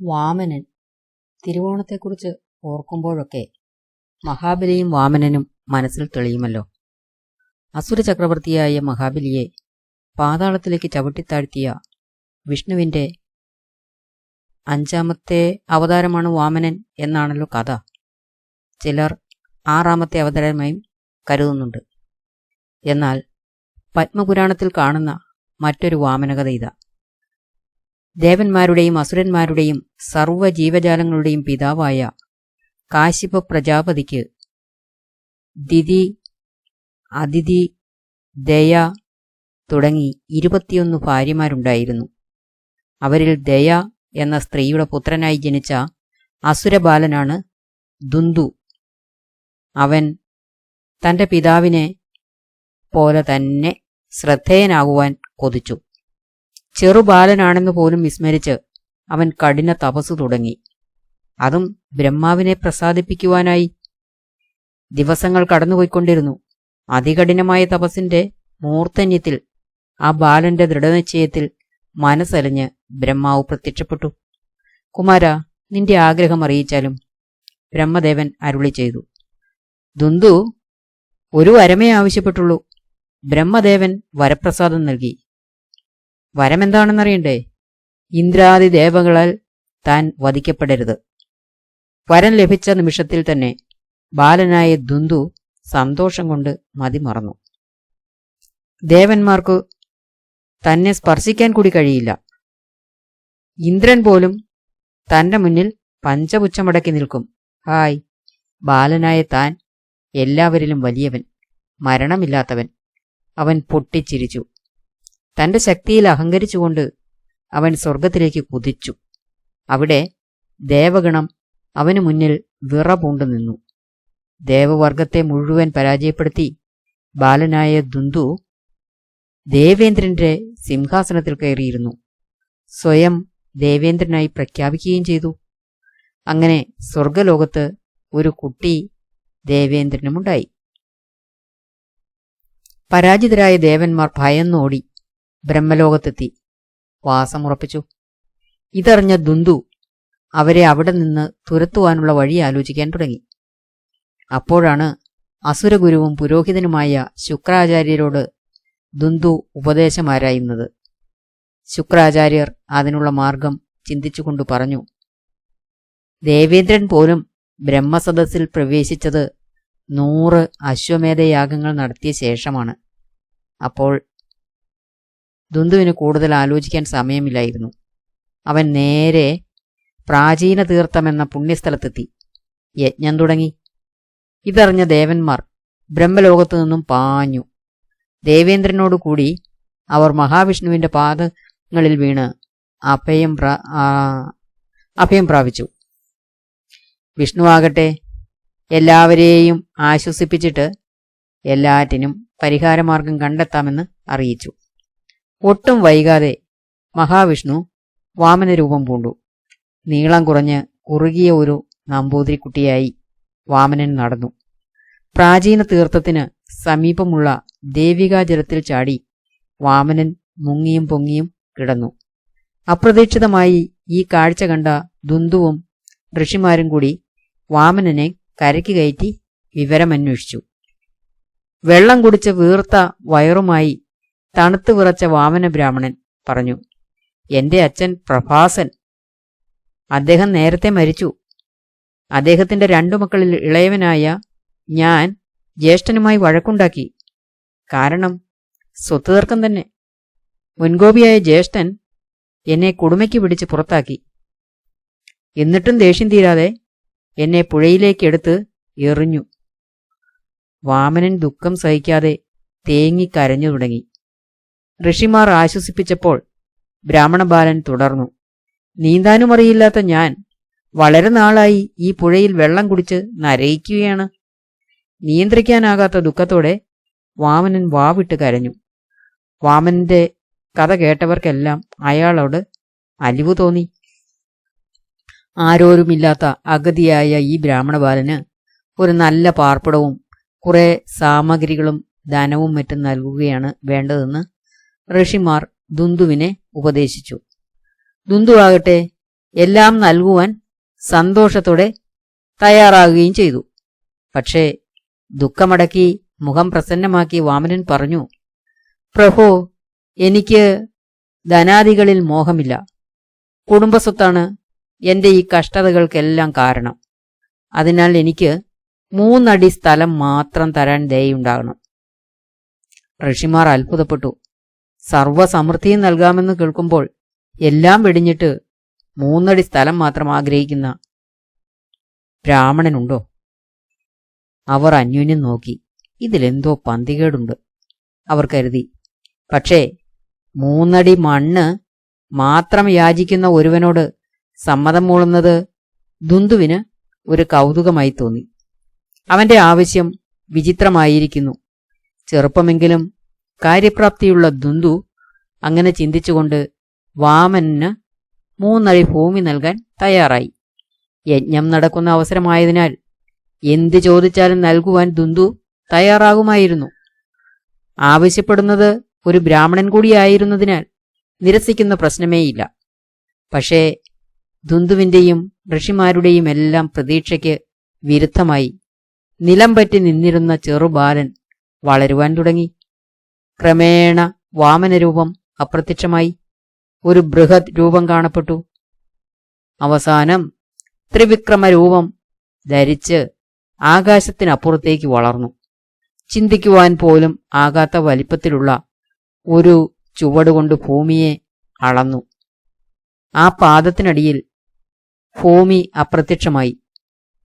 വാമനൻ. തിരുവോണത്തെക്കുറിച്ച് ഓർക്കുമ്പോഴൊക്കെ മഹാബലിയും വാമനനും മനസ്സിൽ തെളിയുമല്ലോ. അസുര ചക്രവർത്തിയായ മഹാബലിയെ പാതാളത്തിലേക്ക് ചവിട്ടിത്താഴ്ത്തിയ വിഷ്ണുവിന്റെ അഞ്ചാമത്തെ അവതാരമാണ് വാമനൻ എന്നാണല്ലോ കഥ. ചിലർ ആറാമത്തെ അവതാരമായും കരുതുന്നുണ്ട്. എന്നാൽ പത്മപുരാണത്തിൽ കാണുന്ന മറ്റൊരു വാമനകഥ ഇതാ. ദേവന്മാരുടെയും അസുരന്മാരുടെയും സർവ ജീവജാലങ്ങളുടെയും പിതാവായ കാശിപ പ്രജാപതിക്ക് ദിതി അതിഥി ദയ തുടങ്ങി ഇരുപത്തിയൊന്ന് ഭാര്യമാരുണ്ടായിരുന്നു. അവരിൽ ദയ എന്ന സ്ത്രീയുടെ പുത്രനായി ജനിച്ച അസുരബാലനാണ് ദുന്ദു. അവൻ തന്റെ പിതാവിനെ പോലെ തന്നെ ശ്രദ്ധേയനാകുവാൻ കൊതിച്ചു. ചെറുബാലനാണെന്ന് പോലും വിസ്മരിച്ച് അവൻ കഠിന തപസ് തുടങ്ങി. അതും ബ്രഹ്മാവിനെ പ്രസാദിപ്പിക്കുവാനായി. ദിവസങ്ങൾ കടന്നുപോയിക്കൊണ്ടിരുന്നു. അതികഠിനമായ തപസ്സിന്റെ മൂർധന്യത്തിൽ ആ ബാലന്റെ ദൃഢനിശ്ചയത്തിൽ മനസ്സലിഞ്ഞ് ബ്രഹ്മാവ് പ്രത്യക്ഷപ്പെട്ടു. കുമാര നിന്റെ ആഗ്രഹം അറിയിച്ചാലും ബ്രഹ്മദേവൻ അരുളി ചെയ്തു. ദുന്ദു ഒരു വരമേ ആവശ്യപ്പെട്ടുള്ളൂ ബ്രഹ്മദേവൻ വരപ്രസാദം നൽകി. വരമെന്താണെന്നറിയണ്ടേ? ഇന്ദ്രാദി ദേവകളാൽ താൻ വധിക്കപ്പെടരുത്. വരം ലഭിച്ച നിമിഷത്തിൽ തന്നെ ബാലനായ ദുന്ദു സന്തോഷം കൊണ്ട് മതിമറന്നു ദേവന്മാർക്ക് തന്നെ സ്പർശിക്കാൻ കൂടി കഴിയില്ല. ഇന്ദ്രൻ പോലും തന്റെ മുന്നിൽ പഞ്ചപുച്ഛമടക്കി നിൽക്കും. ഹായ് ബാലനായ താൻ എല്ലാവരിലും വലിയവൻ മരണമില്ലാത്തവൻ. അവൻ പൊട്ടിച്ചിരിച്ചു. തന്റെ ശക്തിയിൽ അഹങ്കരിച്ചുകൊണ്ട് അവൻ സ്വർഗത്തിലേക്ക് കുതിച്ചു. അവിടെ ദേവഗണം അവനു മുന്നിൽ വിറപൂണ്ടു നിന്നു. ദേവവർഗത്തെ മുഴുവൻ പരാജയപ്പെടുത്തി ബാലനായ ദുന്ദു ദേവേന്ദ്രന്റെ സിംഹാസനത്തിൽ കയറിയിരുന്നു. സ്വയം ദേവേന്ദ്രനായി പ്രഖ്യാപിക്കുകയും ചെയ്തു. അങ്ങനെ സ്വർഗലോകത്ത് ഒരു കുട്ടി ദേവേന്ദ്രനുമുണ്ടായി. പരാജിതരായ ദേവന്മാർ ഭയന്നോടി. ബ്രഹ്മലോകത്തെത്തി. വാസമുറപ്പിച്ചു ഇതറിഞ്ഞ ദുന്ദു അവരെ അവിടെ നിന്ന് തുരത്തുവാനുള്ള വഴി ആലോചിക്കാൻ തുടങ്ങി. അപ്പോഴാണ് അസുരഗുരുവും പുരോഹിതനുമായ ശുക്രാചാര്യരോട് ദുന്ദു ഉപദേശമാരായുന്നത് ശുക്രാചാര്യർ അതിനുള്ള മാർഗം ചിന്തിച്ചുകൊണ്ട് പറഞ്ഞു ദേവേന്ദ്രൻ പോലും ബ്രഹ്മസദസ്സിൽ പ്രവേശിച്ചത് നൂറ് അശ്വമേധയാഗങ്ങൾ നടത്തിയ ശേഷമാണ്. അപ്പോൾ ദുന്ദുവിന് കൂടുതൽ ആലോചിക്കാൻ സമയമില്ലായിരുന്നു. അവൻ നേരെ പ്രാചീന തീർത്ഥം എന്ന പുണ്യസ്ഥലത്തെത്തി. യജ്ഞം തുടങ്ങി. ഇതറിഞ്ഞ ദേവന്മാർ ബ്രഹ്മലോകത്തു നിന്നും പാഞ്ഞു. ദേവേന്ദ്രനോടു കൂടി അവർ മഹാവിഷ്ണുവിന്റെ പാദങ്ങളിൽ വീണ് അഭയം അഭയം പ്രാപിച്ചു. വിഷ്ണുവാകട്ടെ എല്ലാവരെയും ആശ്വസിപ്പിച്ചിട്ട് എല്ലാറ്റിനും പരിഹാരമാർഗം കണ്ടെത്താമെന്ന് അറിയിച്ചു. ഒട്ടും വൈകാതെ മഹാവിഷ്ണു വാമനരൂപം പൂണ്ടു. നീളം കുറഞ്ഞ് കുറുകിയ ഒരു നമ്പൂതിരിക്കുട്ടിയായി വാമനൻ നടന്നു. പ്രാചീന തീർത്ഥത്തിന് സമീപമുള്ള ദേവികാജലത്തിൽ ചാടി വാമനൻ മുങ്ങിയും പൊങ്ങിയും കിടന്നു. അപ്രതീക്ഷിതമായി ഈ കാഴ്ച കണ്ട ദുന്ദുവും ഋഷിമാരും കൂടി വാമനനെ കരയ്ക്ക് കയറ്റി വിവരമന്വേഷിച്ചു. വെള്ളം കുടിച്ച് വീർത്ത വയറുമായി തണുത്തു വിറച്ച വാമന ബ്രാഹ്മണൻ പറഞ്ഞു എന്റെ അച്ഛൻ പ്രഭാസൻ. അദ്ദേഹം നേരത്തെ മരിച്ചു. അദ്ദേഹത്തിന്റെ രണ്ടു മക്കളിൽ ഇളയവനായ ഞാൻ ജ്യേഷ്ഠനുമായി വഴക്കുണ്ടാക്കി. കാരണം സ്വത്ത് തർക്കം തന്നെ. മുൻകോപിയായ ജ്യേഷ്ഠൻ എന്നെ കുടുമയ്ക്ക് പിടിച്ച് പുറത്താക്കി. എന്നിട്ടും ദേഷ്യം തീരാതെ എന്നെ പുഴയിലേക്ക് പുഴയിലേക്കെടുത്ത് എറിഞ്ഞു. വാമനൻ ദുഃഖം സഹിക്കാതെ തേങ്ങി കരഞ്ഞു തുടങ്ങി. ഋഷിമാർ ആശ്വസിപ്പിച്ചപ്പോൾ ബ്രാഹ്മണബാലൻ തുടർന്നു നീന്താനും അറിയില്ലാത്ത ഞാൻ വളരെ നാളായി ഈ പുഴയിൽ വെള്ളം കുടിച്ച് നരയിക്കുകയാണ്. നിയന്ത്രിക്കാനാകാത്ത ദുഃഖത്തോടെ വാമനൻ വാവിട്ട് കരഞ്ഞു. വാമനന്റെ കഥ കേട്ടവർക്കെല്ലാം അയാളോട് അലിവ് തോന്നി. ആരോരുമില്ലാത്ത അഗതിയായ ഈ ബ്രാഹ്മണ ബ്രാഹ്മണബാലന് ഒരു നല്ല പാർപ്പിടവും കുറെ സാമഗ്രികളും ധനവും മറ്റും നൽകുകയാണ് വേണ്ടതെന്ന് ഋഷിമാർ ദുന്ദുവിനെ ഉപദേശിച്ചു. ദുന്ദു ആകട്ടെ എല്ലാം നൽകുവാൻ സന്തോഷത്തോടെ തയ്യാറാകുകയും ചെയ്തു. പക്ഷേ ദുഃഖമടക്കി മുഖം പ്രസന്നമാക്കി വാമനൻ പറഞ്ഞു പ്രഭോ എനിക്ക് ധനാദികളിൽ മോഹമില്ല. കുടുംബസ്വത്താണ് എന്റെ ഈ കഷ്ടതകൾക്കെല്ലാം കാരണം. അതിനാൽ എനിക്ക് മൂന്നടി സ്ഥലം മാത്രം തരാൻ ദയുണ്ടാകണം ഋഷിമാർ അത്ഭുതപ്പെട്ടു. സർവസമൃദ്ധിയും നൽകാമെന്ന് കേൾക്കുമ്പോൾ എല്ലാം വെടിഞ്ഞിട്ട് മൂന്നടി സ്ഥലം മാത്രം ആഗ്രഹിക്കുന്ന ബ്രാഹ്മണനുണ്ടോ? അവർ അന്യോന്യം നോക്കി. ഇതിലെന്തോ പന്തികേടുണ്ട് അവർ കരുതി. പക്ഷേ മൂന്നടി മണ്ണ് മാത്രം യാചിക്കുന്ന ഒരുവനോട് സമ്മതം മൂളുന്നത് ദുന്ദുവിന് ഒരു കൗതുകമായി തോന്നി. അവന്റെ ആവശ്യം വിചിത്രമായിരിക്കുന്നു. ചെറുപ്പമെങ്കിലും കാര്യപ്രാപ്തിയുള്ള ദുന്ദു അങ്ങനെ ചിന്തിച്ചുകൊണ്ട് വാമനന് മൂന്നടി ഭൂമി നൽകാൻ തയ്യാറായി. യജ്ഞം നടക്കുന്ന അവസരമായതിനാൽ എന്ത് ചോദിച്ചാലും നൽകുവാൻ ദുന്ദു തയ്യാറാകുമായിരുന്നു. ആവശ്യപ്പെടുന്നത് ഒരു ബ്രാഹ്മണൻ കൂടിയായിരുന്നതിനാൽ നിരസിക്കുന്ന പ്രശ്നമേയില്ല. പക്ഷേ ദുന്ദുവിന്റെയും ഋഷിമാരുടെയും എല്ലാം പ്രതീക്ഷയ്ക്ക് വിരുദ്ധമായി നിലം പറ്റി നിന്നിരുന്ന ചെറുബാലൻ വളരുവാൻ തുടങ്ങി. ക്രമേണ വാമനരൂപം അപ്രത്യക്ഷമായി ഒരു ബൃഹത് രൂപം കാണപ്പെട്ടു. അവസാനം ത്രിവിക്രമരൂപം ധരിച്ച് ആകാശത്തിനപ്പുറത്തേക്ക് വളർന്നു. ചിന്തിക്കുവാൻ പോലും ആകാത്ത വലിപ്പത്തിലുള്ള ഒരു ചുവടുകൊണ്ട് ഭൂമിയെ അളന്നു. ആ പാദത്തിനടിയിൽ ഭൂമി അപ്രത്യക്ഷമായി.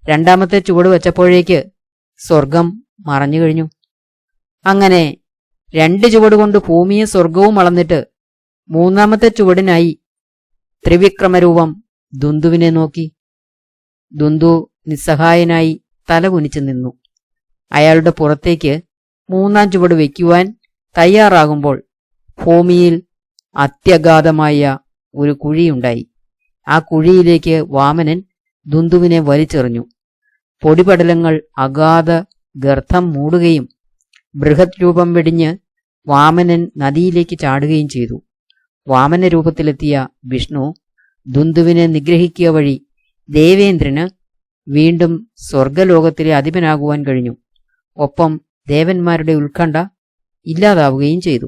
രണ്ടാമത്തെ ചുവട് വച്ചപ്പോഴേക്ക് സ്വർഗം മറഞ്ഞു കഴിഞ്ഞു. അങ്ങനെ രണ്ട് ചുവടുകൊണ്ട് ഭൂമിയും സ്വർഗവും അളന്നിട്ട് മൂന്നാമത്തെ ചുവടിനായി ത്രിവിക്രമരൂപം ദുന്ദുവിനെ നോക്കി. ദുന്ദു നിസ്സഹായനായി തല കുനിച്ചു നിന്നു. അയാളുടെ പുറത്തേക്ക് മൂന്നാം ചുവട് വയ്ക്കുവാൻ തയ്യാറാകുമ്പോൾ ഭൂമിയിൽ അത്യഗാധമായ ഒരു കുഴിയുണ്ടായി. ആ കുഴിയിലേക്ക് വാമനൻ ദുന്ദുവിനെ വലിച്ചെറിഞ്ഞു. പൊടിപടലങ്ങൾ അഗാധ ഗർത്തം മൂടുകയും ബൃഹത് രൂപം വെടിഞ്ഞ് വാമനൻ നദിയിലേക്ക് ചാടുകയും ചെയ്തു. വാമന രൂപത്തിലെത്തിയ വിഷ്ണു ദുന്ദുവിനെ നിഗ്രഹിക്കുക വഴി ദേവേന്ദ്രന് വീണ്ടും സ്വർഗലോകത്തിലെ അധിപനാകുവാൻ കഴിഞ്ഞു. ഒപ്പം ദേവന്മാരുടെ ഉത്കണ്ഠ ഇല്ലാതാവുകയും ചെയ്തു.